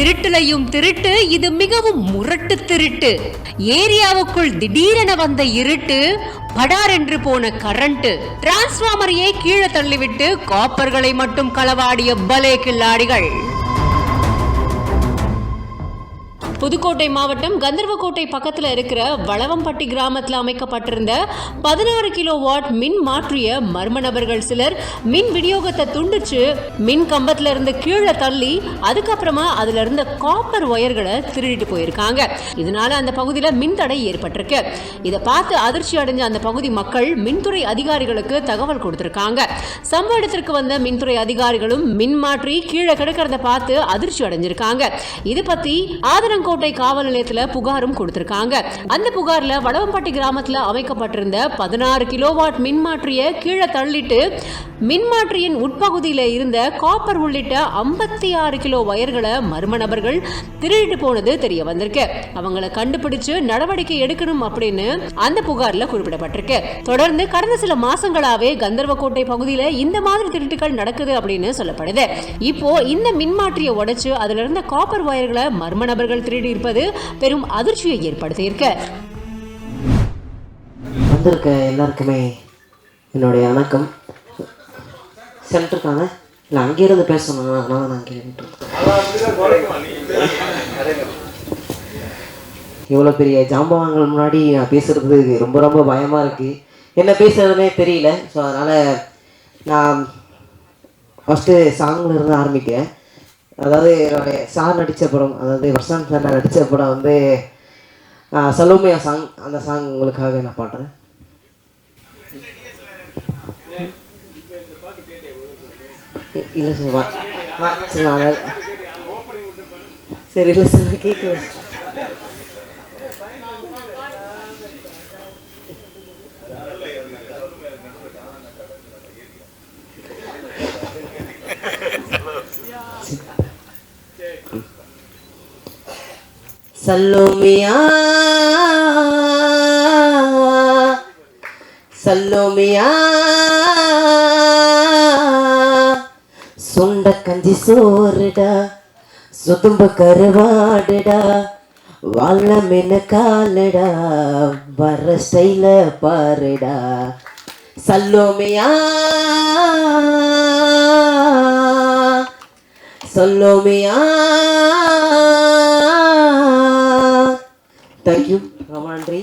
திருட்டுலையும் திருட்டு இது மிகவும் முரட்டு திருட்டு. ஏரியாவுக்குள் திடீரென வந்த இருட்டு படார் என்று போன கரண்ட் டிரான்ஸ்பார்மரையே கீழே தள்ளிவிட்டு காப்பர்களை மட்டும் களவாடிய பலே கில்லாடிகள். புதுக்கோட்டை மாவட்டம் கந்தர்வக்கோட்டை பக்கத்தில் இருக்கிற வளவம்பட்டி கிராமத்தில் அமைக்கப்பட்டிருந்த பதினாறு கிலோ வாட் மின் மாற்றிய மர்ம நபர்கள் சிலர் மின் விநியோகத்தை துண்டிச்சு மின் கம்பத்துல இருந்து கீழே தள்ளி அதுக்கப்புறமா அதுல இருந்த காப்பர் ஒயர்களை திருடிட்டு போயிருக்காங்க. இதனால அந்த பகுதியில் மின் தடை ஏற்பட்டிருக்கு. இதை பார்த்து அதிர்ச்சி அடைஞ்ச அந்த பகுதி மக்கள் மின்துறை அதிகாரிகளுக்கு தகவல் கொடுத்திருக்காங்க. சம்பவ இடத்திற்கு வந்த மின்துறை அதிகாரிகளும் மின் மாற்றி கீழே கிடக்கிறத பார்த்து அதிர்ச்சி அடைஞ்சிருக்காங்க. இது பத்தி புதுக்கோட்டை காவல் நிலையத்துல புகாரும் கொடுத்திருக்காங்க. அந்த புகார்ல வடவம்பட்டி கிராமத்துல அமைக்கப்பட்டிருந்த பதினாறு கிலோவாட் மின்மாற்றியை கீழே தள்ளிட்டு மின்மாற்றியின் உட்பகுதியில் இருந்த காப்பர் உள்ளிட்ட ஐம்பத்தி ஆறு கிலோ வயர்களை மர்ம நபர்கள் திருடிட்டு போனது தெரிய வந்திருக்கு. அவங்கள கண்டுபிடிச்சு நடவடிக்கை எடுக்கணும் அப்படின்னு அந்த புகார்ல குறிப்பிடப்பட்டிருக்கு. தொடர்ந்து கடந்த சில மாசங்களாவே கந்தர்வக்கோட்டை பகுதியில இந்த மாதிரி திருட்டுகள் நடக்குது அப்படின்னு சொல்லப்படுது. இப்போ இந்த மின்மாற்றியை உடைச்சு அதுல இருந்த காப்பர் வயர்களை மர்ம நபர்கள் திருடி இருப்பது பெரும் அதிர்ச்சியை ஏற்படுத்தியிருக்கு. வந்திருக்க எல்லாருக்குமே என்னுடைய வணக்கம். சென்டருக்கான இல்லை அங்கே இருந்து பேசணும் அதனால நான் அங்கே இவ்வளோ பெரிய ஜாம்பவான்கள் முன்னாடி நான் பேசுறது ரொம்ப ரொம்ப பயமாக இருக்குது என்ன பேசுகிறதுனே தெரியல. ஸோ அதனால் நான் ஃபஸ்ட்டு சாங்கில் இருந்து ஆரம்பிக்கிறேன். அதாவது என்னுடைய சார் நடித்த படம் அதாவது வர்ஷாந்த் சார் நடித்த படம் வந்து சலோமியா சாங் அந்த சாங் உங்களுக்காக நான் பாடுறேன். இல்லை சார் வா வா சரி நான் அதை- சரி இல்லை சார் கேட்குது சல்லோமியா சல்லோமியா கஞ்சி சோறுடா சுதும்பு கருவாடுடா வாழ மென காலடா வர ஸ்டைல பாருடா. சல்லோமையா சொல்லோமையா. தேங்க்யூ ரொம்ப நன்றி.